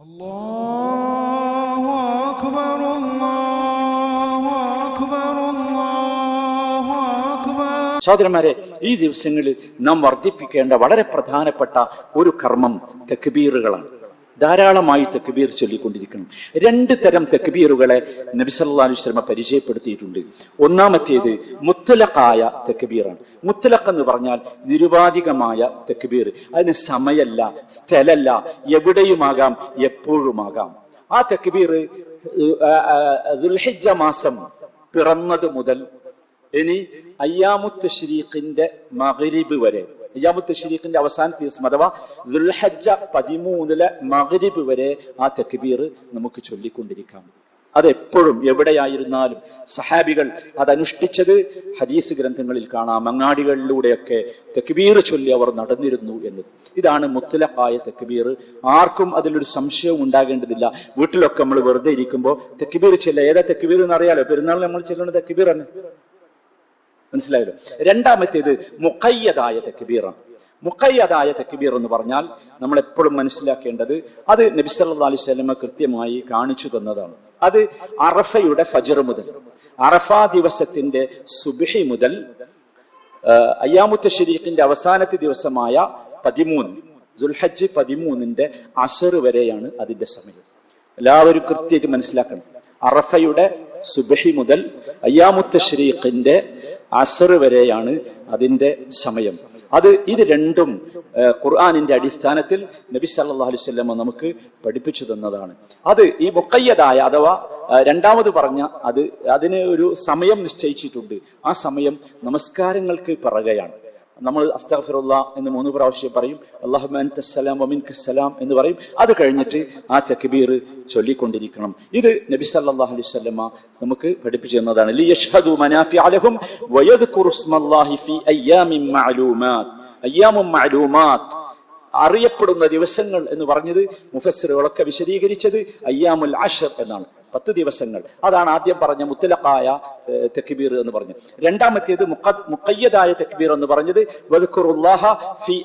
الله أكبر الله أكبر الله أكبر സഹോദരന്മാരെ ഈ ദിവസങ്ങളിൽ നാം വർദ്ധിപ്പിക്കേണ്ട വളരെ പ്രധാനപ്പെട്ട ഒരു കർമ്മം തെക്കുബീറുകളാണ് ധാരാളമായി തെക്കുബീർ ചൊല്ലിക്കൊണ്ടിരിക്കണം. രണ്ട് തരം തെക്കുബീറുകളെ നബി സല്ലല്ലാഹു അലൈഹി വസല്ലമ പരിചയപ്പെടുത്തിയിട്ടുണ്ട്. ഒന്നാമത്തേത് മുത്തലഖായ തെക്കുബീറാണ് മുത്തലഖ് എന്ന് പറഞ്ഞാൽ നിരുപാധികമായ തെക്കുബീർ അതിന് സമയല്ല സ്ഥലല്ല എവിടെയുമാകാം എപ്പോഴുമാകാം. ആ തെക്കുബീർ ദുൽഹിജ മാസം പിറന്നത് മുതൽ ഇനി അയ്യാമുത്ത് ഷരീഖിന്റെ മഗ്രിബ് വരെ അയ്യാമുത്ത് ഷരീഖിന്റെ അവസാന ദിവസം അഥവാ ദുൽഹജ്ജ പതിമൂന്നിലെ മകരിബ് വരെ ആ തക്ബീർ നമുക്ക് ചൊല്ലിക്കൊണ്ടിരിക്കാം. അതെപ്പോഴും എവിടെയായിരുന്നാലും സഹാബികൾ അതനുഷ്ഠിച്ചത് ഹദീസ് ഗ്രന്ഥങ്ങളിൽ കാണാം. അങ്ങാടികളിലൂടെയൊക്കെ തെക്കുബീർ ചൊല്ലി അവർ നടന്നിരുന്നു എന്നത് ഇതാണ് മുത്തലക്കായ തെക്കുബീർ ആർക്കും അതിലൊരു സംശയവും ഉണ്ടാകേണ്ടതില്ല. വീട്ടിലൊക്കെ നമ്മൾ വെറുതെ ഇരിക്കുമ്പോൾ തെക്കുബീർ ചെല്ല ഏതാ തെക്കുബീർ എന്നറിയാലോ? പെരുന്നാൾ നമ്മൾ ചെല്ലുന്ന തെക്കുബീർ തന്നെ. മനസ്സിലായല്ലോ? രണ്ടാമത്തേത് മുഖയ്യതായ തെക്കുബീറാണ് മുഖയ്യതായ തെക്കുബീർ എന്ന് പറഞ്ഞാൽ നമ്മൾ എപ്പോഴും മനസ്സിലാക്കേണ്ടത് അത് നബി അലൈഹി സ്വലമ കൃത്യമായി കാണിച്ചു തന്നതാണ്. അത് അറഫയുടെ ഫജർ മുതൽ അറഫ ദിവസത്തിന്റെ സുബിഹി മുതൽ അയ്യാമുത്ത ഷരീഖിന്റെ അവസാനത്തെ ദിവസമായ പതിമൂന്ന് ദുൽഹജ്ജ് പതിമൂന്നിന്റെ അസർ വരെയാണ് അതിന്റെ സമയം. എല്ലാവരും കൃത്യമായിട്ട് മനസ്സിലാക്കണം. അറഫയുടെ സുബഹി മുതൽ അയ്യാമുത്ത ഷരീഖിന്റെ അസർ വരെയാണ് അതിന്റെ സമയം. അത് ഇത് രണ്ടും ഖുർആാനിന്റെ അടിസ്ഥാനത്തിൽ നബി സല്ലാ അലൈഹി വസല്ലമ നമുക്ക് പഠിപ്പിച്ചു തന്നതാണ്. അത് ഈ മുക്കയ്യതായ അഥവാ രണ്ടാമത് പറഞ്ഞ അത് അതിന് ഒരു സമയം നിശ്ചയിച്ചിട്ടുണ്ട്. ആ സമയം നമസ്കാരങ്ങൾക്ക് പിറകെയാണ്. നമ്മൾ അസ്തഫിറുല്ല എന്ന് മൂന്ന് പ്രാവശ്യം പറയും. അള്ളാഹുമ്മ അൻത സലാം വമിൻക എന്ന് പറയും. അത് കഴിഞ്ഞിട്ട് ആ തക്ബീർ ചൊല്ലിക്കൊണ്ടിരിക്കണം. ഇത് നബി സല്ലല്ലാഹു അലൈഹി വസല്ലമ നമുക്ക് പഠിപ്പിച്ചു തന്നതാണ്. അറിയപ്പെടുന്ന ദിവസങ്ങൾ എന്ന് പറഞ്ഞത് മുഫസ്സിറുകളൊക്കെ വിശദീകരിച്ചത് അയ്യാമുൽ ആഷർ എന്നാണ്. പത്ത് ദിവസങ്ങൾ. അതാണ് ആദ്യം പറഞ്ഞ മുത്തലഖായ ഏഹ്, തെക്ബീർ എന്ന് പറഞ്ഞു. രണ്ടാമത്തേത് മുക്കയ്യതായ തെക്ബീർ എന്ന് പറഞ്ഞത് ഫി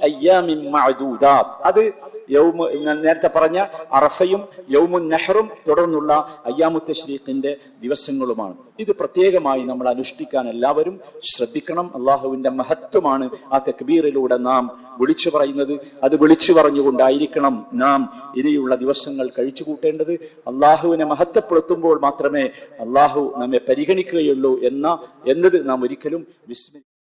അത് യൗമ നേരത്തെ പറഞ്ഞ അറഫയും യൗമു നെഹറും തുടർന്നുള്ള അയ്യാമു തശ്രീഖിന്റെ ദിവസങ്ങളുമാണ്. ഇത് പ്രത്യേകമായി നമ്മൾ അനുഷ്ഠിക്കാൻ എല്ലാവരും ശ്രദ്ധിക്കണം. അള്ളാഹുവിന്റെ മഹത്വമാണ് ആ തെക്ബീറിലൂടെ നാം വിളിച്ചു പറയുന്നത്. അത് വിളിച്ചു പറഞ്ഞുകൊണ്ടായിരിക്കണം നാം ഇനിയുള്ള ദിവസങ്ങൾ കഴിച്ചു കൂട്ടേണ്ടത് അള്ളാഹുവിനെ മഹത്വപ്പെടുത്തുമ്പോൾ മാത്രമേ അള്ളാഹു നമ്മെ പരിഗണിക്കുകയുള്ളൂ. എന്ന എന്നത് നാം ഒരിക്കലും വിസ്മരി